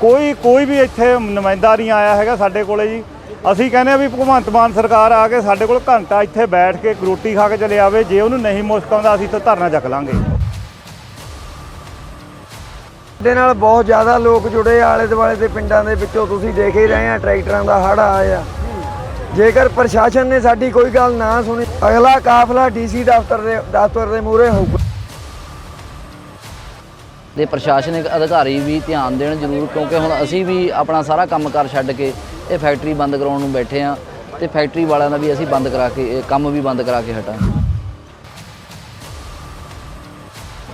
ਕੋਈ ਕੋਈ ਵੀ ਇੱਥੇ ਨੁਮਾਇੰਦਾ ਨਹੀਂ ਆਇਆ ਹੈਗਾ ਸਾਡੇ ਕੋਲੇ ਜੀ। ਅਸੀਂ ਕਹਿੰਦੇ ਆ ਵੀ ਭਗਵੰਤ ਮਾਨ ਸਰਕਾਰ ਆ ਕੇ ਸਾਡੇ ਕੋਲ ਘੰਟਾ ਇੱਥੇ ਬੈਠ ਕੇ ਰੋਟੀ ਖਾ ਕੇ ਚਲੇ ਆਵੇ। ਜੇ ਉਹਨੂੰ ਨਹੀਂ ਮੁਸ਼ਕ ਆਉਂਦਾ, ਅਸੀਂ ਤਾਂ ਧਰਨਾ ਚੱਕ ਲਾਂਗੇ। ਦੇ ਨਾਲ ਬਹੁਤ ਜ਼ਿਆਦਾ ਲੋਕ ਜੁੜੇ ਆਲੇ ਦੁਆਲੇ ਦੇ ਪਿੰਡਾਂ ਦੇ ਵਿੱਚੋਂ। ਤੁਸੀਂ ਦੇਖ ਹੀ ਰਹੇ ਆ, ਟਰੈਕਟਰਾਂ ਦਾ ਹੜ ਆਇਆ। ਜੇਕਰ ਪ੍ਰਸ਼ਾਸਨ ਨੇ ਸਾਡੀ ਕੋਈ ਗੱਲ ਨਾ ਸੁਣੀ, ਅਗਲਾ ਕਾਫਲਾ ਡੀਸੀ ਦਫ਼ਤਰ ਦੇ ਦਫ਼ਤਰ ਦੇ ਮੂਹਰੇ ਹੋਊਗਾ। ਦੇ ਪ੍ਰਸ਼ਾਸਨਿਕ ਅਧਿਕਾਰੀ ਵੀ ਧਿਆਨ ਦੇਣ ਜ਼ਰੂਰ, ਕਿਉਂਕਿ ਹੁਣ ਅਸੀਂ ਵੀ ਆਪਣਾ ਸਾਰਾ ਕੰਮਕਾਰ ਛੱਡ ਕੇ ਇਹ ਫੈਕਟਰੀ ਬੰਦ ਕਰਾਉਣ ਨੂੰ ਬੈਠੇ ਆ ਤੇ ਫੈਕਟਰੀ ਵਾਲਿਆਂ ਦਾ ਵੀ ਅਸੀਂ ਬੰਦ ਕਰਾ ਕੇ, ਇਹ ਕੰਮ ਵੀ ਬੰਦ ਕਰਾ ਕੇ ਹਟਾਂ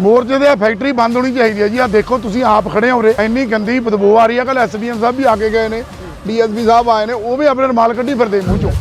ਮੋਰਚੇ ਦੇ ਫੈਕਟਰੀ ਬੰਦ ਹੋਣੀ ਚਾਹੀਦੀ ਹੈ ਜੀ। ਆ ਦੇਖੋ, ਤੁਸੀਂ ਆਪ ਖੜੇ ਹੋ ਰਹੇ, ਇੰਨੀ ਗੰਦੀ ਬਦਬੂ ਆ ਰਹੀ ਹੈ। ਕੱਲ ਐਸਡੀਐਮ ਸਾਹਿਬ ਵੀ ਆ ਕੇ ਗਏ ਨੇ ਡੀਐਸਪੀ ਸਾਹਿਬ ਆਏ ਨੇ, ਉਹ ਵੀ ਆਪਣੇ ਰੁਮਾਲ ਕੱਢੀ ਫਿਰਦੇ ਮੂੰਹ ਚੋਂ।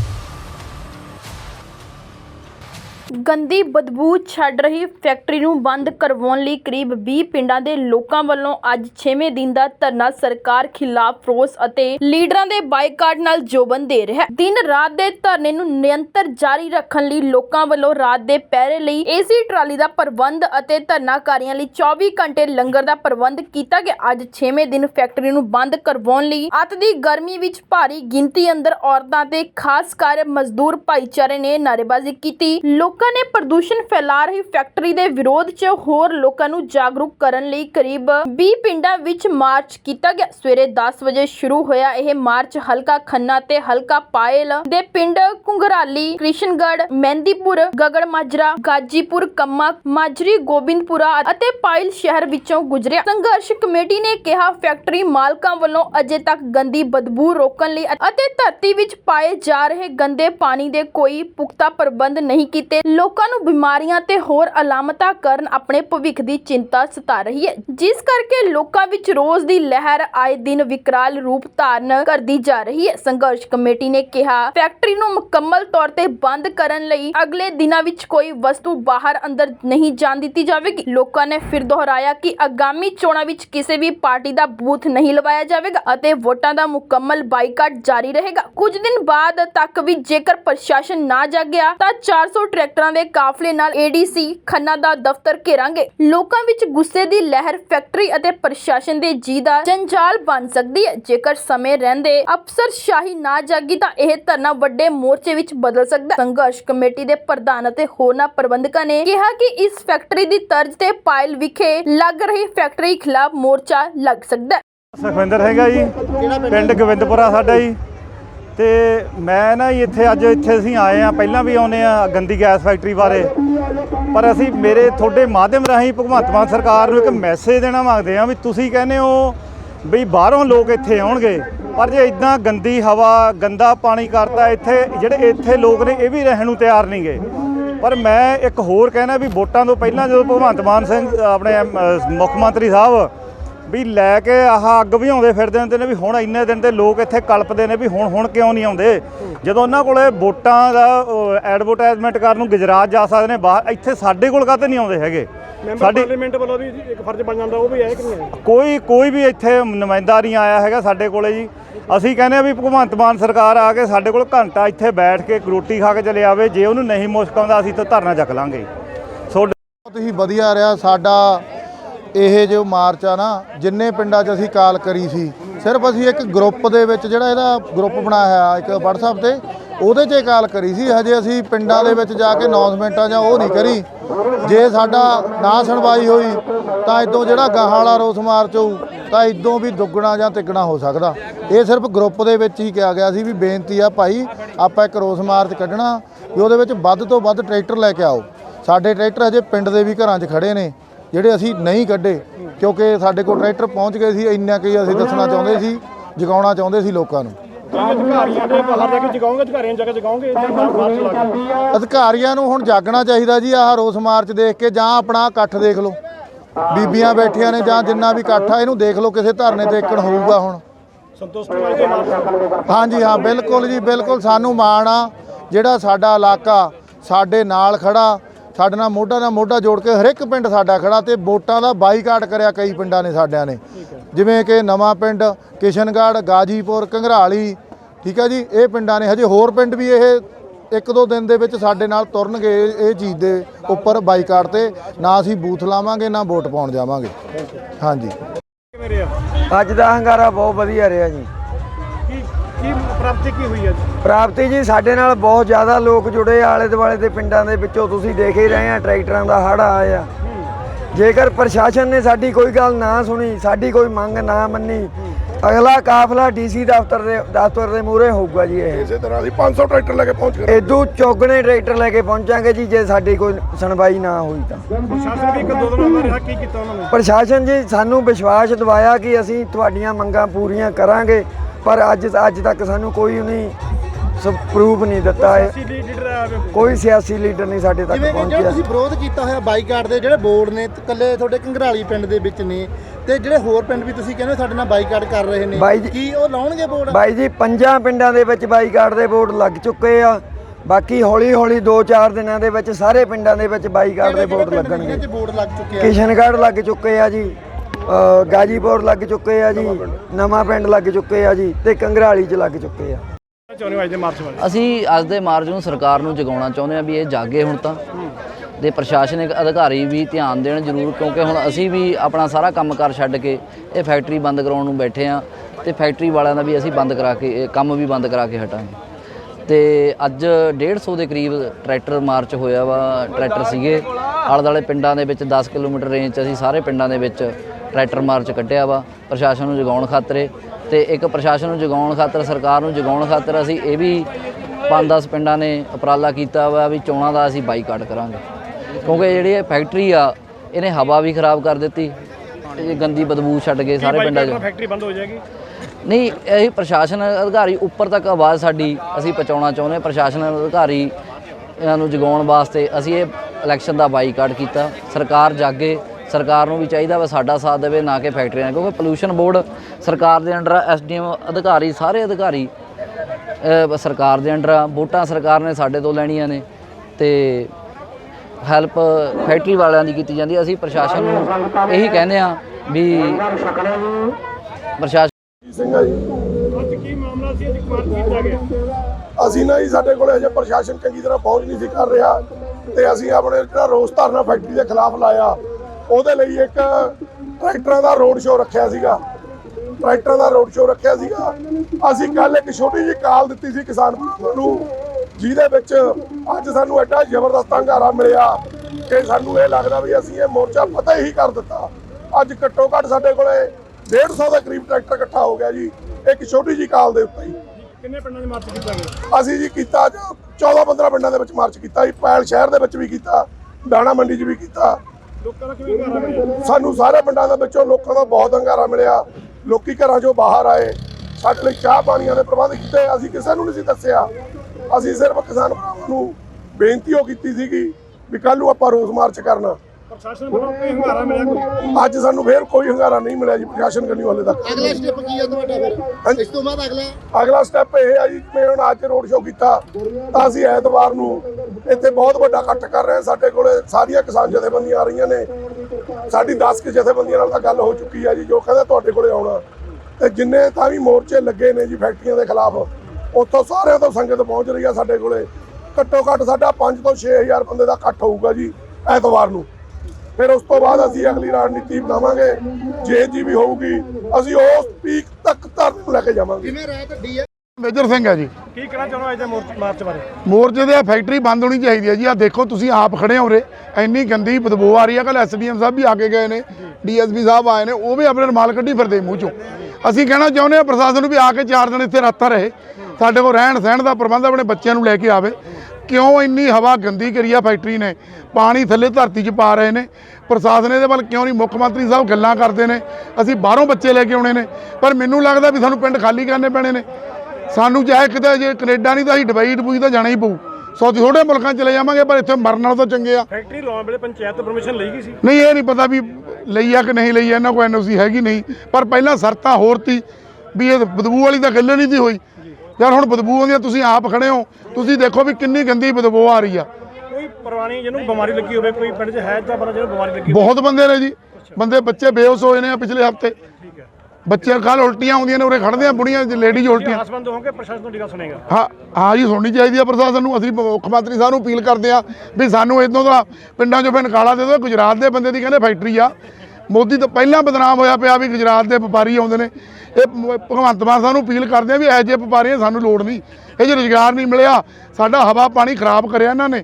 ਗੰਦੀ ਬਦਬੂ ਛੱਡ ਰਹੀ ਫੈਕਟਰੀ ਨੂੰ ਬੰਦ ਕਰਵਾਉਣ ਲਈ ਕਰੀਬ ਵੀਹ ਪਿੰਡਾਂ ਦੇ ਲੋਕਾਂ ਵੱਲੋਂ ਅੱਜ 6ਵੇਂ ਦਿਨ ਦਾ ਧਰਨਾ ਸਰਕਾਰ ਖਿਲਾਫ ਰੋਸ ਅਤੇ ਲੀਡਰਾਂ ਦੇ ਬਾਈਕਾਟ ਨਾਲ ਜੋਬਨ ਦੇ ਰਿਹਾ ਹੈ। ਦਿਨ ਰਾਤ ਦੇ ਧਰਨੇ ਨੂੰ ਨਿਰੰਤਰ ਜਾਰੀ ਰੱਖਣ ਲਈ ਲੋਕਾਂ ਵੱਲੋਂ ਰਾਤ ਦੇ ਪਹਿਰੇ ਲਈ ਏਸੀ ਟਰਾਲੀ ਦਾ ਪ੍ਰਬੰਧ ਅਤੇ ਧਰਨਾਕਾਰੀਆਂ ਲਈ 24 ਘੰਟੇ ਲੰਗਰ ਦਾ ਪ੍ਰਬੰਧ ਕੀਤਾ ਗਿਆ। ਅੱਜ ਛੇਵੇਂ ਦਿਨ ਫੈਕਟਰੀ ਨੂੰ ਬੰਦ ਕਰਵਾਉਣ ਲਈ ਅੱਤ ਦੀ ਗਰਮੀ ਵਿੱਚ ਭਾਰੀ ਗਿਣਤੀ ਅੰਦਰ ਔਰਤਾਂ ਤੇ ਖਾਸ ਕਰ ਮਜ਼ਦੂਰ ਭਾਈਚਾਰੇ ਨੇ ਨਾਅਰੇਬਾਜ਼ੀ ਕੀਤੀ। ਲੋਕਾਂ ਲੋਕਾਂ ਨੇ ਪ੍ਰਦੂਸ਼ਣ ਫੈਲਾ ਰਹੀ ਫੈਕਟਰੀ ਦੇ ਵਿਰੋਧ 'ਚ ਹੋਰ ਲੋਕਾਂ ਨੂੰ ਜਾਗਰੂਕ ਕਰਨ ਲਈ ਕਰੀਬ 20 ਪਿੰਡਾਂ ਵਿੱਚ ਮਾਰਚ ਕੀਤਾ ਗਿਆ। ਸਵੇਰੇ 10 ਵਜੇ ਸ਼ੁਰੂ ਹੋਇਆ ਇਹ ਮਾਰਚ, ਹਲਕਾ ਖੰਨਾ ਤੇ ਹਲਕਾ ਪਾਇਲ ਦੇ ਪਿੰਡ ਕੁੰਗਰਾਲੀ ਕ੍ਰਿਸ਼ਨਗੜ੍ਹ, ਮਹਿੰਦੀਪੁਰ ਗਗੜ ਮਾਜਰਾ ਗਾਜੀਪੁਰ, ਕੰਮਾ, ਮਾਜਰੀ, ਗੋਬਿੰਦਪੁਰਾ ਅਤੇ ਪਾਇਲ ਸ਼ਹਿਰ ਵਿੱਚੋਂ ਗੁਜ਼ਰਿਆ। ਸੰਘਰਸ਼ ਕਮੇਟੀ ਨੇ ਕਿਹਾ ਫੈਕਟਰੀ ਮਾਲਕਾਂ ਵੱਲੋਂ ਅਜੇ ਤੱਕ ਗੰਦੀ ਬਦਬੂ ਰੋਕਣ ਲਈ ਅਤੇ ਧਰਤੀ ਵਿੱਚ ਪਾਏ ਜਾ ਰਹੇ ਗੰਦੇ ਪਾਣੀ ਦੇ ਕੋਈ ਪੁਖਤਾ ਪ੍ਰਬੰਧ ਨਹੀਂ ਕੀਤੇ ਲੋਕਾਂ ਨੂੰ ਬਿਮਾਰੀਆਂ ਤੇ ਹੋਰ ਅਲਾਮਤਾਂ ਕਾਰਨ ਆਪਣੇ ਭਵਿੱਖ ਦੀ ਚਿੰਤਾ ਸਤਾ ਰਹੀ ਹੈ। ਜਿਸ ਕਰਕੇ ਲੋਕਾਂ ਵਿੱਚ ਰੋਜ਼ ਦੀ ਲਹਿਰ ਆਏ ਦਿਨ ਵਿਕਰਾਲ ਰੂਪ ਧਾਰਨ ਕਰਦੀ ਜਾ ਰਹੀ ਹੈ। ਸੰਘਰਸ਼ ਕਮੇਟੀ ਨੇ ਕਿਹਾ, ਫੈਕਟਰੀ ਨੂੰ ਮੁਕੰਮਲ ਤੌਰ ਤੇ ਬੰਦ ਕਰਨ ਲਈ ਅਗਲੇ ਦਿਨਾਂ ਵਿੱਚ ਕੋਈ ਵਸਤੂ ਬਾਹਰ ਅੰਦਰ ਨਹੀਂ ਜਾਣ ਦਿੱਤੀ ਜਾਵੇਗੀ। ਲੋਕਾਂ ਨੇ ਫਿਰ ਦੁਹਰਾਇਆ ਕਿ ਆਗਾਮੀ ਚੋਣਾਂ ਵਿੱਚ ਕਿਸੇ ਵੀ ਪਾਰਟੀ ਦਾ ਬੂਥ ਨਹੀਂ ਲਵਾਇਆ ਜਾਵੇਗਾ ਅਤੇ ਵੋਟਾਂ ਦਾ ਮੁਕੰਮਲ ਬਾਈਕਾਟ ਜਾਰੀ ਰਹੇਗਾ। ਕੁਝ ਦਿਨ ਬਾਅਦ ਤੱਕ ਵੀ ਜੇਕਰ ਪ੍ਰਸ਼ਾਸਨ ਨਾ ਜਾਗਿਆ ਤਾਂ 400 ਟਰੈਕਟਰ ਦੇ ਕਾਫਲੇ ਨਾਲ ਏਡੀਸੀ ਖੰਨਾ ਦਾ ਦਫ਼ਤਰ ਘੇਰਾਂਗੇ। ਲੋਕਾਂ ਵਿੱਚ ਗੁੱਸੇ ਦੀ ਲਹਿਰ ਫੈਕਟਰੀ ਅਤੇ ਪ੍ਰਸ਼ਾਸਨ ਦੇ ਜੀ ਦਾ ਜੰਜਾਲ ਬਣ ਸਕਦੀ ਹੈ। ਜੇਕਰ ਸਮੇਂ ਰਹਿੰਦੇ ਅਫਸਰ ਸ਼ਾਹੀ ਨਾ ਜਾਗੀ ਤਾਂ ਇਹ ਧਰਨਾ ਵੱਡੇ ਮੋਰਚੇ ਵਿੱਚ ਬਦਲ ਸਕਦਾ ਸੰਘਰਸ਼ ਕਮੇਟੀ ਦੇ ਪ੍ਰਧਾਨ ਅਤੇ ਹੋਰਨਾਂ ਪ੍ਰਬੰਧਕਾਂ ਨੇ ਕਿਹਾ ਕਿ ਇਸ ਫੈਕਟਰੀ ਦੀ ਤਰਜ਼ ਤੇ ਪਾਇਲ ਵਿਖੇ ਲੱਗ ਰਹੀ ਫੈਕਟਰੀ ਖਿਲਾਫ ਮੋਰਚਾ ਲੱਗ ਸਕਦਾ ਹੈ। ਹੈਗਾ ਜੀ। ਪਿੰਡ ਗੋਬਿੰਦਪੁਰਾ ਸਾਡਾ ਜੀ। ਤੇ ਮੈਂ ਨਾ ਜੀ ਇੱਥੇ ਅੱਜ ਇੱਥੇ ਅਸੀਂ ਆਏ ਆ ਪਹਿਲਾਂ ਵੀ ਆਉਨੇ ਆ ਗੰਦੀ ਗੈਸ ਫੈਕਟਰੀ ਬਾਰੇ। ਪਰ ਅਸੀਂ ਮੇਰੇ ਤੁਹਾਡੇ ਮਾਧਿਅਮ ਰਾਹੀਂ ਭਗਵੰਤ ਮਾਨ ਸਰਕਾਰ ਨੂੰ ਇੱਕ ਮੈਸੇਜ ਦੇਣਾ ਮੰਗਦੇ ਆ ਵੀ ਤੁਸੀਂ ਕਹਿੰਦੇ ਹੋ ਵੀ ਬਾਹਰੋਂ ਲੋਕ ਇੱਥੇ ਆਉਣਗੇ ਪਰ ਜੇ ਇਦਾਂ ਗੰਦੀ ਹਵਾ ਗੰਦਾ ਪਾਣੀ ਕਰਤਾ ਇੱਥੇ ਜਿਹੜੇ ਇੱਥੇ ਲੋਕ ਨੇ ਇਹ ਵੀ ਰਹਿਣ ਨੂੰ ਤਿਆਰ ਨਹੀਂਗੇ ਪਰ ਮੈਂ ਇੱਕ ਹੋਰ ਕਹਿਣਾ ਵੀ ਵੋਟਾਂ ਤੋਂ ਪਹਿਲਾਂ ਜਦੋਂ ਭਗਵੰਤ ਮਾਨ ਸਿੰਘ ਆਪਣੇ ਅਮ, ਮੁੱਖ ਮੰਤਰੀ ਸਾਹਿਬ ਵੀ ਲੈ ਕੇ ਆਹ ਅੱਗ ਭਜਾਉਂਦੇ ਫਿਰਦੇ ਹੁੰਦੇ ਨੇ ਵੀ ਹੁਣ ਇੰਨੇ ਦਿਨ ਤੇ ਲੋਕ ਇੱਥੇ ਕਲਪਦੇ ਨੇ ਵੀ ਹੁਣ ਹੁਣ ਕਿਉਂ ਨਹੀਂ ਆਉਂਦੇ? ਜਦੋਂ ਉਹਨਾਂ ਕੋਲੇ ਵੋਟਾਂ ਦਾ ਐਡਵਰਟਾਈਜ਼ਮੈਂਟ ਕਰਨ ਨੂੰ ਗੁਜਰਾਤ ਜਾ ਸਕਦੇ ਨੇ ਬਾਹਰ ਇੱਥੇ ਸਾਡੇ ਕੋਲ ਕਾਹਤੇ ਨਹੀਂ ਆਉਂਦੇ ਹੈਗੇ? ਸਾਡੀ ਪਾਰਲੀਮੈਂਟ ਵੱਲੋਂ ਵੀ ਇੱਕ ਫਰਜ਼ ਬਣ ਜਾਂਦਾ ਉਹ ਵੀ ਹੈ ਕਿ ਨਹੀਂ ਹੈ? ਕੋਈ ਕੋਈ ਵੀ ਇੱਥੇ ਨੁਮਾਇੰਦਾ ਨਹੀਂ ਆਇਆ ਹੈਗਾ ਸਾਡੇ ਕੋਲੇ ਜੀ। ਅਸੀਂ ਕਹਿੰਦੇ ਆ ਵੀ ਭਗਵੰਤ ਮਾਨ ਸਰਕਾਰ ਆ ਕੇ ਸਾਡੇ ਕੋਲ ਘੰਟਾ ਇੱਥੇ ਬੈਠ ਕੇ ਰੋਟੀ ਖਾ ਕੇ ਚਲੇ ਆਵੇ ਜੇ ਉਹਨੂੰ ਨਹੀਂ ਮੁਸ਼ਕ ਆਉਂਦਾ ਅਸੀਂ ਤਾਂ ਧਰਨਾ ਚੱਕ ਲਾਂਗੇ। ਸੋ ਬਹੁਤ ਹੀ ਵਧੀਆ ਰਿਹਾ ਸਾਡਾ ਇਹ ਜੋ ਮਾਰਚ ਆ ਨਾ, ਜਿੰਨੇ ਪਿੰਡਾਂ 'ਚ ਅਸੀਂ ਕਾਲ ਕਰੀ ਸੀ, ਸਿਰਫ ਅਸੀਂ ਇੱਕ ਗਰੁੱਪ ਦੇ ਵਿੱਚ ਜਿਹੜਾ ਇਹਦਾ ਗਰੁੱਪ ਬਣਾਇਆ ਹੋਇਆ, ਇੱਕ WhatsApp ਤੇ, ਉਹਦੇ 'ਚ ਹੀ ਕਾਲ ਕਰੀ ਸੀ। ਹਜੇ ਅਸੀਂ ਪਿੰਡਾਂ ਦੇ ਵਿੱਚ ਜਾ ਕੇ ਅਨਾਉਂਸਮੈਂਟਾਂ ਜਾਂ ਉਹ ਨਹੀਂ ਕਰੀ। ਜੇ ਸਾਡਾ ਨਾ ਸੁਣਵਾਈ ਹੋਈ, ਤਾਂ ਇਦੋਂ ਜਿਹੜਾ ਗਾਹਾਂ ਵਾਲਾ ਰੋਸ ਮਾਰਚ ਹੋਊ, ਤਾਂ ਇਦੋਂ ਵੀ ਦੁੱਗਣਾ ਜਾਂ ਤਿੱਗਣਾ ਹੋ ਸਕਦਾ। ਇਹ ਸਿਰਫ ਗਰੁੱਪ ਦੇ ਵਿੱਚ ਹੀ ਕਿਹਾ ਗਿਆ ਸੀ ਵੀ ਬੇਨਤੀ ਆ ਭਾਈ, ਆਪਾਂ ਇੱਕ ਰੋਸ ਮਾਰਚ ਕੱਢਣਾ, ਵੀ ਉਹਦੇ ਵਿੱਚ ਵੱਧ ਤੋਂ ਵੱਧ ਟਰੈਕਟਰ ਲੈ ਕੇ ਆਓ। ਸਾਡੇ ਟਰੈਕਟਰ ਹਜੇ ਪਿੰਡ ਦੇ ਵੀ ਘਰਾਂ 'ਚ ਖੜੇ ਨੇ। ਜਿਹੜੇ ਅਸੀਂ ਨਹੀਂ ਕੱਢੇ ਕਿਉਂਕਿ ਸਾਡੇ ਕੋਲ ਟਰੈਕਟਰ ਪਹੁੰਚ ਗਏ ਸੀ ਇੰਨਾ ਕਿ ਅਸੀਂ ਦੱਸਣਾ ਚਾਹੁੰਦੇ ਸੀ ਜਗਾਉਣਾ ਚਾਹੁੰਦੇ ਸੀ ਲੋਕਾਂ ਨੂੰ। ਅਧਿਕਾਰੀਆਂ ਦੇ ਬਾਹਰ ਜਾ ਕੇ ਜਗਾਉਂਗੇ ਅਧਿਕਾਰੀਆਂ ਨੂੰ ਜਾ ਕੇ ਜਗਾਉਂਗੇ ਅਧਿਕਾਰੀਆਂ ਹੁਣ ਜਾਗਣਾ ਚਾਹੀਦਾ ਜੀ ਆਹ ਰੋਸ ਮਾਰਚ ਦੇਖ ਕੇ ਜਾਂ ਆਪਣਾ ਇਕੱਠ ਦੇਖ ਲਓ। ਬੀਬੀਆਂ ਬੈਠੀਆਂ ਨੇ ਜਾਂ ਜਿੰਨਾ ਵੀ ਇਕੱਠ ਆ ਇਹਨੂੰ ਦੇਖ ਲਓ ਕਿਸੇ ਧਰਨੇ ਤੇ ਇੱਕਣ ਹੋਊਗਾ ਹੁਣ। ਹਾਂਜੀ ਹਾਂ ਬਿਲਕੁਲ ਜੀ ਬਿਲਕੁਲ ਸਾਨੂੰ ਮਾਣ ਆ ਜਿਹੜਾ ਸਾਡਾ ਇਲਾਕਾ ਸਾਡੇ ਨਾਲ ਖੜਾ ਸਾਡੇ ਨਾਲ ਮੋਢਾ ਨਾਲ ਮੋਢਾ ਜੋੜ ਕੇ ਹਰ ਇੱਕ ਪਿੰਡ ਸਾਡਾ ਖੜਾ ਤੇ ਵੋਟਾਂ ਦਾ ਬਾਈਕਾਟ ਕਰਿਆ ਕਈ ਪਿੰਡਾਂ ਨੇ ਸਾਡਿਆਂ ਨੇ। ਜਿਵੇਂ ਕਿ ਨਵਾਂ ਪਿੰਡ ਕਿਸ਼ਨਗੜ੍ਹ ਗਾਜੀਪੁਰ ਕੰਘਰਾਲੀ ਠੀਕ ਆ ਜੀ ਇਹ ਪਿੰਡਾਂ ਨੇ। ਹਜੇ ਹੋਰ ਪਿੰਡ ਵੀ ਇਹ ਇੱਕ ਦੋ ਦਿਨ ਦੇ ਵਿੱਚ ਸਾਡੇ ਨਾਲ ਤੁਰਨਗੇ ਇਹ ਚੀਜ਼ ਦੇ ਉੱਪਰ ਬਾਈਕਾਟ ਤੇ। ਨਾ ਅਸੀਂ ਬੂਥ ਲਾਵਾਂਗੇ ਨਾ ਵੋਟ ਪਾਉਣ ਜਾਵਾਂਗੇ। ਹਾਂਜੀ। ਅੱਜ ਦਾ ਹੰਗਾਰਾ ਬਹੁਤ ਵਧੀਆ ਰਿਹਾ ਜੀ। ਪ੍ਰਾਪਤੀ ਕੀ ਹੋਈ ਅੱਜ ਪ੍ਰਾਪਤੀ ਜੀ ਸਾਡੇ ਨਾਲ ਬਹੁਤ ਜ਼ਿਆਦਾ ਲੋਕ ਜੁੜੇ ਆਲੇ ਦੁਆਲੇ ਦੇ ਪਿੰਡਾਂ ਦੇ ਵਿੱਚੋਂ। ਤੁਸੀਂ ਦੇਖ ਹੀ ਰਹੇ ਆ ਟਰੈਕਟਰਾਂ ਦਾ ਹੜ ਆਇਆ। ਜੇਕਰ ਪ੍ਰਸ਼ਾਸਨ ਨੇ ਸਾਡੀ ਕੋਈ ਗੱਲ ਨਾ ਸੁਣੀ ਸਾਡੀ ਕੋਈ ਮੰਗ ਨਾ ਮੰਨੀ ਅਗਲਾ ਕਾਫਲਾ ਡੀਸੀ ਦਫ਼ਤਰ ਦੇ ਦਫ਼ਤਰ ਦੇ ਮੂਹਰੇ ਹੋਊਗਾ ਜੀ ਇਹ। ਇਸੇ ਤਰ੍ਹਾਂ ਅਸੀਂ 500 ਟਰੈਕਟਰ ਲੈ ਕੇ ਪਹੁੰਚ ਗਏ। ਇਦੋਂ ਚੌਗਣੇ ਟਰੈਕਟਰ ਲੈ ਕੇ ਪਹੁੰਚਾਂਗੇ ਜੀ ਜੇ ਸਾਡੀ ਕੋਈ ਸੁਣਵਾਈ ਨਾ ਹੋਈ ਤਾਂ। ਪ੍ਰਸ਼ਾਸਨ ਵੀ ਇੱਕ ਦੋ ਦਿਨ ਹੋ ਰਿਹਾ ਕੀ ਕੀਤਾ ਉਹਨਾਂ ਨੇ? ਪ੍ਰਸ਼ਾਸਨ ਜੀ ਸਾਨੂੰ ਵਿਸ਼ਵਾਸ ਦਿਵਾਇਆ ਕਿ ਅਸੀਂ ਤੁਹਾਡੀਆਂ ਮੰਗਾਂ ਪੂਰੀਆਂ ਕਰਾਂਗੇ। ਪਰ ਅੱਜ ਅੱਜ ਤੱਕ ਸਾਨੂੰ ਕੋਈ ਨਹੀਂ ਪ੍ਰੂਫ ਨਹੀਂ ਦਿੱਤਾ ਹੈ। ਸੀ ਲੀਡਰ ਆਵੇ ਕੋਈ। ਸਿਆਸੀ ਲੀਡਰ ਨਹੀਂ ਸਾਡੇ ਤੱਕ ਜਿਵੇਂ ਕਿ ਜਿਹੜਾ ਪਹੁੰਚਿਆ ਤੁਸੀਂ ਵਿਰੋਧ ਕੀਤਾ ਹੋਇਆ ਬਾਈਕਾਟ ਦੇ ਜਿਹੜੇ ਬੋਰਡ ਨੇ ਤੇ ਇਕੱਲੇ ਤੁਹਾਡੇ ਕੰਗਰਾਲੀ ਪਿੰਡ ਦੇ ਵਿੱਚ ਨੇ ਤੇ ਜਿਹੜੇ ਹੋਰ ਪਿੰਡ ਵੀ ਤੁਸੀਂ ਕਹਿੰਦੇ ਹੋ ਸਾਡੇ ਨਾਲ ਬਾਈਕਾਟ ਕਰ ਰਹੇ ਨੇ ਬਾਈ ਜੀ- ਕੀ ਉਹ ਲਾਉਣਗੇ ਬੋਰਡ? ਬਾਈ ਜੀ ਪੰਜਾਂ ਪਿੰਡਾਂ ਦੇ ਵਿੱਚ ਬਾਈਕਾਟ ਦੇ ਬੋਰਡ ਲੱਗ ਚੁੱਕੇ ਆ। ਬਾਕੀ ਹੌਲੀ ਹੌਲੀ 2-4 ਦਿਨਾਂ ਦੇ ਵਿੱਚ ਸਾਰੇ ਪਿੰਡਾਂ ਦੇ ਵਿੱਚ ਬਾਈਕਾਟ ਦੇ ਬੋਰਡ ਲੱਗਣਗੇ। ਬੋਰਡ ਲੱਗ ਚੁੱਕੇ ਆ? ਕਿਸ਼ਨਗੜ੍ਹ ਲੱਗ ਚੁੱਕੇ ਆ ਜੀ। ਗਾਜੀਪੁਰ ਲੱਗ ਚੁੱਕੇ ਆ ਜੀ ਨਵਾਂ ਪਿੰਡ। ਲੱਗ ਚੁੱਕੇ ਆ ਜੀ ਤੇ ਕੰਗਰਾਲੀ 'ਚ ਲੱਗ ਚੁੱਕੇ ਆ। ਚਾਹੁੰਦੇ ਹੋ ਅੱਜ ਦੇ ਮਾਰਚ ਬਾਰੇ ਅਸੀਂ ਅੱਜ ਦੇ ਮਾਰਚ ਨੂੰ ਸਰਕਾਰ ਨੂੰ ਜਗਾਉਣਾ ਚਾਹੁੰਦੇ ਹਾਂ ਵੀ ਇਹ ਜਾਗੇ ਹੁਣ ਤਾਂ। ਦੇ ਪ੍ਰਸ਼ਾਸਨਿਕ ਅਧਿਕਾਰੀ ਵੀ ਧਿਆਨ ਦੇਣ ਜ਼ਰੂਰ ਕਿਉਂਕਿ ਹੁਣ ਅਸੀਂ ਵੀ ਆਪਣਾ ਸਾਰਾ ਕੰਮਕਾਰ ਛੱਡ ਕੇ ਇਹ ਫੈਕਟਰੀ ਬੰਦ ਕਰਾਉਣ ਨੂੰ ਬੈਠੇ ਆ ਤੇ ਫੈਕਟਰੀ ਵਾਲਿਆਂ ਦਾ ਵੀ ਅਸੀਂ ਬੰਦ ਕਰਾ ਕੇ ਕੰਮ ਵੀ ਬੰਦ ਕਰਾ ਕੇ ਹਟਾਂਗੇ। ਤੇ ਅੱਜ 150 ਦੇ ਕਰੀਬ ਟਰੈਕਟਰ ਮਾਰਚ ਹੋਇਆ ਵਾ ਟਰੈਕਟਰ ਸੀਗੇ। ਆਲੇ ਦੁਆਲੇ ਪਿੰਡਾਂ ਦੇ ਵਿੱਚ 10 ਕਿਲੋਮੀਟਰ ਰੇਂਜ 'ਚ ਅਸੀਂ ਸਾਰੇ ਪਿੰਡਾਂ ਦੇ ਵਿੱਚ ਟਰੈਕਟਰ ਮਾਰਚ ਕੱਢਿਆ ਵਾ ਪ੍ਰਸ਼ਾਸਨ ਨੂੰ ਜਗਾਉਣ ਖਾਤਰੇ ਤੇ ਇੱਕ ਪ੍ਰਸ਼ਾਸਨ ਨੂੰ ਜਗਾਉਣ ਖਾਤਰ ਸਰਕਾਰ ਨੂੰ ਜਗਾਉਣ ਖਾਤਰ ਅਸੀਂ ਇਹ ਵੀ 5-10 ਪਿੰਡਾਂ ਨੇ ਉਪਰਾਲਾ ਕੀਤਾ ਵਾ ਵੀ ਚੋਣਾਂ ਦਾ ਅਸੀਂ ਬਾਈਕਾਟ ਕਰਾਂਗੇ। ਕਿਉਂਕਿ ਜਿਹੜੀ ਇਹ ਫੈਕਟਰੀ ਆ ਇਹਨੇ ਹਵਾ ਵੀ ਖਰਾਬ ਕਰ ਦਿੱਤੀ ਇਹ ਗੰਦੀ ਬਦਬੂ ਛੱਡ ਕੇ ਸਾਰੇ ਪਿੰਡਾਂ 'ਚ। ਫੈਕਟਰੀ ਬੰਦ ਹੋ ਜਾਏਗੀ? ਨਹੀਂ ਇਹ ਪ੍ਰਸ਼ਾਸਨ ਅਧਿਕਾਰੀ ਉੱਪਰ ਤੱਕ ਆਵਾਜ਼ ਸਾਡੀ ਅਸੀਂ ਪਹੁੰਚਾਉਣਾ ਚਾਹੁੰਦੇ ਹਾਂ। ਪ੍ਰਸ਼ਾਸਨ ਅਧਿਕਾਰੀ ਇਹਨਾਂ ਨੂੰ ਜਗਾਉਣ ਵਾਸਤੇ ਅਸੀਂ ਇਹ ਇਲੈਕਸ਼ਨ ਦਾ ਬਾਈਕਾਟ ਕੀਤਾ। ਸਰਕਾਰ ਜਾਗੇ ਸਰਕਾਰ ਨੂੰ ਵੀ ਚਾਹੀਦਾ ਵਾ ਸਾਡਾ ਸਾਥ ਦੇਵੇ ਨਾ ਕਿ ਫੈਕਟਰੀਆਂ ਕਿਉਂਕਿ ਪੋਲੂਸ਼ਨ ਬੋਰਡ ਸਰਕਾਰ ਦੇ ਅੰਡਰ ਐਸਡੀਐਮ ਅਧਿਕਾਰੀ ਸਾਰੇ ਅਧਿਕਾਰੀ ਸਰਕਾਰ ਦੇ ਅੰਡਰ ਵੋਟਾਂ ਸਰਕਾਰ ਨੇ ਸਾਡੇ ਤੋਂ ਲੈਣੀਆਂ ਨੇ ਤੇ ਹੈਲਪ ਫੈਕਟਰੀ ਵਾਲਿਆਂ ਦੀ ਕੀਤੀ ਜਾਂਦੀ। ਅਸੀਂ ਪ੍ਰਸ਼ਾਸਨ ਨੂੰ ਇਹੀ ਕਹਿੰਦੇ ਆ ਵੀ ਪ੍ਰਸ਼ਾਸਨ ਸਿੰਘ ਆ ਜੀ। ਅੱਜ ਕੀ ਮਾਮਲਾ ਸੀ? ਅੱਜ ਮਾਰਚ ਕੀਤਾ ਗਿਆ? ਅਸੀਂ ਨਾ ਜੀ ਸਾਡੇ ਕੋਲੇ ਅਜੇ ਪ੍ਰਸ਼ਾਸਨ ਚੰਗੀ ਤਰ੍ਹਾਂ ਪਹੁੰਚ ਨਹੀਂ ਸੀ ਕਰ ਰਿਹਾ ਤੇ ਅਸੀਂ ਆਪਣੇ ਜਿਹੜਾ ਰੋਸ ਧਰਨਾ ਫੈਕਟਰੀ ਦੇ ਖਿਲਾਫ ਲਾਇਆ। ਉਹਦੇ ਲਈ ਇੱਕ ਟਰੈਕਟਰਾਂ ਦਾ ਰੋਡ ਸ਼ੋਅ ਰੱਖਿਆ ਸੀਗਾ। ਟਰੈਕਟਰਾਂ ਦਾ ਰੋਡ ਸ਼ੋਅ ਰੱਖਿਆ ਸੀਗਾ। ਅਸੀਂ ਕੱਲ ਇੱਕ ਛੋਟੀ ਜਿਹੀ ਕਾਲ ਦਿੱਤੀ ਸੀ ਕਿਸਾਨ ਨੂੰ ਜਿਹਦੇ ਵਿੱਚ ਅੱਜ ਸਾਨੂੰ ਐਡਾ ਜ਼ਬਰਦਸਤ ਹੰਗਾਰਾ ਮਿਲਿਆ ਕਿ ਸਾਨੂੰ ਇਹ ਲੱਗਦਾ ਵੀ ਅਸੀਂ ਇਹ ਮੋਰਚਾ ਫਤਿਹ ਹੀ ਕਰ ਦਿੱਤਾ। ਅੱਜ ਘੱਟੋ ਘੱਟ ਸਾਡੇ ਕੋਲੇ 150 ਦੇ ਕਰੀਬ ਟਰੈਕਟਰ ਇਕੱਠਾ ਹੋ ਗਿਆ ਜੀ ਇੱਕ ਛੋਟੀ ਜਿਹੀ ਕਾਲ ਦੇ ਉੱਤੇ ਹੀ। ਕਿੰਨੇ ਪਿੰਡਾਂ 'ਚ ਮਾਰਚ ਕੀਤਾ ਗਿਆ? ਅਸੀਂ ਜੀ ਕੀਤਾ 14 15 ਪਿੰਡਾਂ ਦੇ ਵਿੱਚ ਮਾਰਚ ਕੀਤਾ ਜੀ ਪੈਲ ਸ਼ਹਿਰ ਦੇ ਵਿੱਚ ਵੀ ਕੀਤਾ ਦਾਣਾ ਮੰਡੀ 'ਚ ਵੀ ਕੀਤਾ। ਦਾ ਸਾਨੂੰ ਸਾਰੇ ਪਿੰਡਾਂ ਦੇ ਵਿੱਚੋਂ ਲੋਕਾਂ ਦਾ ਬਹੁਤ ਹੰਗਾਰਾ ਮਿਲਿਆ। ਲੋਕੀ ਘਰਾਂ 'ਚੋਂ ਬਾਹਰ ਆਏ। ਸਾਡੇ ਲਈ ਚਾਹ ਪਾਣੀਆਂ ਦੇ ਪ੍ਰਬੰਧ ਕੀਤੇ। ਅਸੀਂ ਕਿਸੇ ਨੂੰ ਨਹੀਂ ਸੀ ਦੱਸਿਆ। ਅਸੀਂ ਸਿਰਫ ਕਿਸਾਨ ਭਰਾਵਾਂ ਨੂੰ ਬੇਨਤੀ ਉਹ ਕੀਤੀ ਸੀਗੀ ਵੀ ਕੱਲ ਨੂੰ ਆਪਾਂ ਰੋਸ ਮਾਰਚ ਕਰਨਾ। ਪ੍ਰਸ਼ਾਸਨ ਵੱਲੋਂ ਕੋਈ ਹੰਗਾਰਾ ਮਿਲਿਆ ਕੋਈ? ਅੱਜ ਸਾਨੂੰ ਫੇਰ ਕੋਈ ਹੰਗਾਰਾ ਨਹੀਂ ਮਿਲਿਆ ਜੀ ਪ੍ਰਸ਼ਾਸਨ ਕੰਨੀ ਹਲੇ ਤੱਕ। ਅਗਲਾ ਸਟੈਪ ਕੀ ਆ ਤੁਹਾਡਾ ਫਿਰ? ਇਸ ਤੋਂ ਬਾਅਦ ਅਗਲਾ? ਅਗਲਾ ਸਟੈਪ ਇਹ ਆ ਜੀ ਜਿਵੇਂ ਹੁਣ ਅੱਜ ਰੋਡ ਸ਼ੋਅ ਕੀਤਾ ਤਾਂ ਅਸੀਂ ਐਤਵਾਰ ਨੂੰ ਇੱਥੇ ਬਹੁਤ ਵੱਡਾ ਇਕੱਠ ਕਰ ਰਹੇ ਹਾਂ। ਸਾਡੇ ਕੋਲੇ ਸਾਰੀਆਂ ਕਿਸਾਨ ਜਥੇਬੰਦੀਆਂ ਆ ਰਹੀਆਂ ਨੇ। ਸਾਡੀ 10 ਕਿ ਜਥੇਬੰਦੀਆਂ ਨਾਲ ਤਾਂ ਗੱਲ ਹੋ ਚੁੱਕੀ ਆ ਜੀ ਜੋ ਕਹਿੰਦਾ ਤੁਹਾਡੇ ਕੋਲੇ ਆਉਣਾ। ਤੇ ਜਿੰਨੇ ਤਾਂ ਵੀ ਮੋਰਚੇ ਲੱਗੇ ਨੇ ਜੀ ਫੈਕਟਰੀਆਂ ਦੇ ਖਿਲਾਫ ਉੱਥੋਂ ਸਾਰਿਆਂ ਤੋਂ ਸੰਗਤ ਪਹੁੰਚ ਰਹੀ ਆ ਸਾਡੇ ਕੋਲੇ। ਘੱਟੋ ਘੱਟ ਸਾਡਾ 5 ਤੋਂ 6000 ਬੰਦੇ ਦਾ ਇਕੱਠ ਹੋਊਗਾ ਜੀ ਐਤਵਾਰ ਨੂੰ। ਫਿਰ ਉਸ ਤੋਂ ਬਾਅਦ ਅਸੀਂ ਅਗਲੀ ਰਣਨੀਤੀ ਬਣਾਵਾਂਗੇ ਜੇ ਜੀ ਵੀ ਹੋਊਗੀ ਅਸੀਂ ਉਸ ਪੀਕ ਤੱਕ ਧਰਨੇ ਨੂੰ ਲੈ ਕੇ ਜਾਵਾਂਗੇ। ਕਿਵੇਂ ਰਾਇ ਤੁਹਾਡੀ ਆ ਮੇਜਰ ਸਿੰਘ ਹੈ ਜੀ। ਕੀ ਕਹਿਣਾ ਚਾਹੁੰਦੇ ਹੋ ਅੱਜ ਦੇ ਮੋਰਚ- ਮਾਰਚ ਬਾਰੇ? ਮੋਰਚੇ ਦੇ ਫੈਕਟਰੀ ਬੰਦ ਹੋਣੀ ਚਾਹੀਦੀ ਹੈ ਜੀ। ਆ ਦੇਖੋ ਤੁਸੀਂ ਆਪ ਖੜੇ ਹੋ ਰੇ ਇੰਨੀ ਗੰਦੀ ਬਦਬੂ ਆ ਰਹੀ ਹੈ। ਕੱਲ ਐਸਡੀਐਮ ਸਾਹਿਬ ਵੀ ਆ ਕੇ ਗਏ ਨੇ ਡੀਐਸਪੀ ਸਾਹਿਬ ਆਏ ਨੇ ਉਹ ਵੀ ਆਪਣੇ ਰੁਮਾਲ ਕੱਢੀ ਫਿਰਦੇ ਮੂੰਹ ਚੋਂ। ਅਸੀਂ ਕਹਿਣਾ ਚਾਹੁੰਦੇ ਹਾਂ ਪ੍ਰਸ਼ਾਸਨ ਨੂੰ ਵੀ ਆ ਕੇ ਚਾਰ ਦਿਨ ਇੱਥੇ ਰਾਤਾਂ ਰਹੇ। ਸਾਡੇ ਕੋਲ ਰਹਿਣ ਸਹਿਣ ਦਾ ਪ੍ਰਬੰਧ ਆਪਣੇ ਬੱਚਿਆਂ ਨੂੰ ਲੈ ਕੇ ਆਵੇ। ਕਿਉਂ ਇੰਨੀ ਹਵਾ ਗੰਦੀ ਕਰੀ ਆ ਫੈਕਟਰੀ ਨੇ? ਪਾਣੀ ਥੱਲੇ ਧਰਤੀ 'ਚ ਪਾ ਰਹੇ ਨੇ। ਪ੍ਰਸ਼ਾਸਨ ਇਹਦੇ ਵੱਲ ਕਿਉਂ ਨਹੀਂ? ਮੁੱਖ ਮੰਤਰੀ ਸਾਹਿਬ ਗੱਲਾਂ ਕਰਦੇ ਨੇ। ਅਸੀਂ ਬਾਹਰੋਂ ਬੱਚੇ ਲੈ ਕੇ ਆਉਣੇ ਨੇ। ਪਰ ਮੈਨੂੰ ਲੱਗਦਾ ਵੀ ਸਾਨੂੰ ਪਿੰਡ ਖਾਲੀ ਕਰਨੇ ਪੈਣੇ ਨੇ। ਸਾਨੂੰ ਚਾਹੇ ਕਿਤੇ ਜੇ ਕੈਨੇਡਾ ਨਹੀਂ ਤਾਂ ਅਸੀਂ ਦੁਬਈ ਡਬੂਈ ਤਾਂ ਜਾਣਾ ਹੀ ਪਊ। ਸੌ ਥੋੜੇ ਮੁਲਕਾਂ ਚਲੇ ਜਾਵਾਂਗੇ ਪਰ ਇੱਥੇ ਮਰਨ ਨਾਲੋਂ ਤਾਂ ਚੰਗੇ ਆ। ਫੈਕਟਰੀ ਲਾਉਣ ਵੇਲੇ ਪੰਚਾਇਤ ਤੋਂ ਪਰਮਿਸ਼ਨ ਲਈ ਗਈ ਸੀ? ਨਹੀਂ ਇਹ ਨਹੀਂ ਪਤਾ ਵੀ ਲਈ ਆ ਕਿ ਨਹੀਂ ਲਈ ਇਹਨਾਂ ਕੋਲ ਐਨਓਸੀ ਹੈਗੀ ਨਹੀਂ। ਪਰ ਪਹਿਲਾਂ ਸ਼ਰਤਾਂ ਹੋਰ ਤੀ ਵੀ ਇਹ ਬਦਬੂ ਵਾਲੀ ਤਾਂ ਗੱਲ ਨਹੀਂ ਸੀ ਹੋਈ। ਯਾਰ ਹੁਣ ਬਦਬੂ ਆਉਂਦੀ ਆ ਤੁਸੀਂ ਆਪ ਖੜੇ ਹੋ। ਤੁਸੀਂ ਦੇਖੋ ਵੀ ਕਿੰਨੀ ਗੰਦੀ ਬਦਬੂ ਆ ਰਹੀ ਆ। ਕੋਈ ਪੁਰਾਣੀ ਜਿਹਨੂੰ ਬਿਮਾਰੀ ਲੱਗੀ ਹੋਵੇ ਕੋਈ ਪਿੰਡ 'ਚ ਹੈ ਤਾਂ ਬੰਦਾ ਜਿਹਨੂੰ ਬਿਮਾਰੀ ਲੱਗੀ ਬਹੁਤ ਬੰਦੇ ਨੇ ਜੀ। ਬੰਦੇ ਬੱਚੇ ਬੇਹੋਸ਼ ਹੋਏ ਨੇ ਪਿਛਲੇ ਹਫ਼ਤੇ। ਬੱਚੇ ਕੱਲ ਉਲਟੀਆਂ ਆਉਂਦੀਆਂ ਨੇ ਉਰੇ ਖੜਦੇ ਆ ਬੁੜੀਆਂ ਲੇਡੀਜ਼ ਉਲਟੀਆਂ। ਆਸਮੰਦ ਹੋਗੇ ਪ੍ਰਸ਼ਾਸਨ ਤੁਹਾਡੀ ਗੱਲ ਸੁਣੇਗਾ। ਹਾਂ ਹਾਂ ਜੀ ਸੁਣਨੀ ਚਾਹੀਦੀ ਆ ਪ੍ਰਸ਼ਾਸਨ ਨੂੰ। ਅਸੀਂ ਮੁੱਖ ਮੰਤਰੀ ਸਾਹਿਬ ਨੂੰ ਅਪੀਲ ਕਰਦੇ ਆ ਵੀ ਸਾਨੂੰ ਇਦੋਂ ਦਾ ਪਿੰਡਾਂ 'ਚੋਂ ਫਿਰ ਨਿਕਾਲਾ ਦੇ ਦਿਓ। ਗੁਜਰਾਤ ਦੇ ਬੰਦੇ ਦੀ ਕਹਿੰਦੇ ਫੈਕਟਰੀ ਆ। ਮੋਦੀ ਤੋਂ ਪਹਿਲਾਂ ਬਦਨਾਮ ਹੋਇਆ ਪਿਆ ਵੀ ਗੁਜਰਾਤ ਦੇ ਵਪਾਰੀ ਆਉਂਦੇ ਨੇ। ਇਹ ਭਗਵੰਤ ਮਾਨ ਸਾਹਿਬ ਨੂੰ ਅਪੀਲ ਕਰਦੇ ਆ ਵੀ ਇਹੋ ਜਿਹੇ ਵਪਾਰੀਆਂ ਸਾਨੂੰ ਲੋੜ ਨਹੀਂ। ਇਹ ਜੇ ਰੁਜ਼ਗਾਰ ਨਹੀਂ ਮਿਲਿਆ ਸਾਡਾ ਹਵਾ ਪਾਣੀ ਖਰਾਬ ਕਰਿਆ ਇਹਨਾਂ ਨੇ।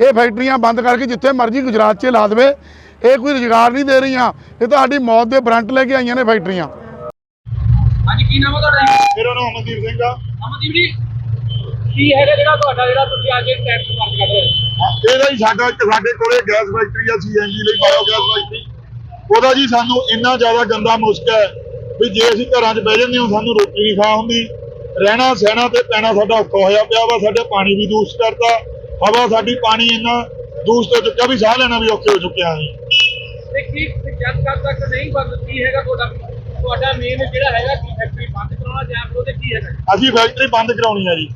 ਇਹ ਫੈਕਟਰੀਆਂ ਬੰਦ ਕਰਕੇ ਜਿੱਥੇ ਮਰਜ਼ੀ ਗੁਜਰਾਤ 'ਚ ਲਾ ਦੇਵੇ। ਇਹ ਕੋਈ ਰੁਜ਼ਗਾਰ ਨਹੀਂ ਦੇ ਰਹੀਆਂ। ਇਹ ਤਾਂ ਸਾਡੀ ਮੌਤ ਦੇ ਬਰੰਟ ਲੈ ਕੇ ਆਈਆਂ ਨੇ ਫੈਕਟਰੀਆਂ। ਹਾਂਜੀ ਕੀ ਨਾਮ ਹੈ ਤੁਹਾਡਾ ਜੀ? ਮੇਰਾ ਨਾਮ ਅਮਨਦੀਪ ਸਿੰਘ ਆ। ਅਮਨਦੀਪ ਜੀ ਕੀ ਹੈਗਾ ਜਿਹੜਾ ਤੁਹਾਡਾ ਜਿਹੜਾ ਤੁਸੀਂ ਅੱਜ ਟੈਕਸ ਕਰ ਰਹੇ ਹੋ? ਇਹਦਾ ਹੀ ਸਾਡਾ ਸਾਡੇ ਕੋਲੇ ਗੈਸ ਫੈਕਟਰੀ ਆ ਸੀਐਨਜੀ ਲਈ ਬਾਇਓ ਗੈਸ ਫੈਕਟਰੀ। ਉਹਦਾ ਜੀ ਸਾਨੂੰ ਇੰਨਾ ਜ਼ਿਆਦਾ ਗੰਦਾ ਮੁਸ਼ਕ ਹੈ ਵੀ ਜੇ ਅਸੀਂ ਘਰਾਂ 'ਚ ਬਹਿ ਜਾਂਦੇ ਹਾਂ ਸਾਨੂੰ ਰੋਟੀ ਨਹੀਂ ਖਾ ਹੁੰਦੀ। ਰਹਿਣਾ ਸਹਿਣਾ ਤੇ ਪੈਣਾ ਸਾਡਾ ਔਖਾ ਹੋਇਆ ਪਿਆ ਵਾ ਸਾਡੇ ਪਾਣੀ ਵੀ ਦੂਸ਼ਿਤ ਕਰਤਾ। ਹਵਾ ਸਾਡੀ ਪਾਣੀ ਇੰਨਾ ਦੂਸ਼ਿਤ ਹੋ ਚੁੱਕਾ ਵੀ ਸਾਹ ਲੈਣਾ ਵੀ ਔਖੇ ਹੋ ਚੁੱਕੇ ਆ ਅਸੀਂ। ਤੇ ਕੀ ਜਦ ਤੱਕ ਤੱਕ ਨਹੀਂ ਬੰਦ ਕੀ ਹੈਗਾ ਤੁਹਾਡਾ ਤੁਹਾਡਾ ਮੇਨ ਜਿਹੜਾ ਹੈਗਾ ਕੀ ਫੈਕਟਰੀ ਬੰਦ ਕਰਾਉਣਾ ਜਾਂ ਫਿਰ ਉਹਦੇ ਕੀ ਹੈਗਾ? ਅਸੀਂ ਫੈਕਟਰੀ ਬੰਦ ਕਰਾਉਣੀ ਆ ਜੀ।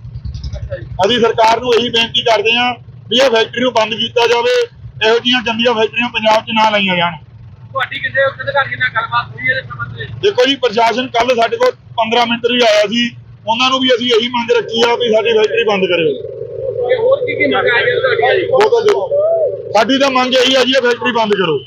ਅੱਛਾ ਜੀ। ਅਸੀਂ ਸਰਕਾਰ ਨੂੰ ਇਹੀ ਬੇਨਤੀ ਕਰਦੇ ਹਾਂ ਵੀ ਇਹ ਫੈਕਟਰੀ ਨੂੰ ਬੰਦ ਕੀਤਾ ਜਾਵੇ ਇਹੋ ਜਿਹੀਆਂ ਗੰਦੀਆਂ ਫੈਕਟਰੀਆਂ ਪੰਜਾਬ 'ਚ ਨਾ ਲਾਈਆਂ ਜਾਣ। ਤੁਹਾਡੀ ਕਿਸੇ ਉੱਚ ਅਧਿਕਾਰੀ ਨਾਲ ਗੱਲਬਾਤ ਹੋਈ ਹੈ ਇਹਦੇ ਸੰਬੰਧ ਵਿੱਚ? ਦੇਖੋ ਜੀ ਪ੍ਰਸ਼ਾਸਨ ਕੱਲ ਸਾਡੇ ਕੋਲ 15 ਮਿੰਟ ਲਈ ਆਇਆ ਸੀ। ਉਹਨਾਂ ਨੂੰ ਵੀ ਅਸੀਂ ਇਹੀ ਮੰਗ ਰੱਖੀ ਆ ਵੀ ਸਾਡੀ ਫੈਕਟਰੀ ਬੰਦ ਕਰਿਓ। ਤੇ ਹੋਰ ਕੀ ਕੀ ਮੰਗ ਆਈ ਹੈ ਤੁਹਾਡੀ? ਉਹ ਤਾਂ ਦੇਖੋ ਸਾਡੀ ਤਾਂ ਮੰਗ ਇਹੀ ਆ ਜੀ ਇਹ ਫੈਕਟਰੀ ਬੰਦ ਕਰੋ।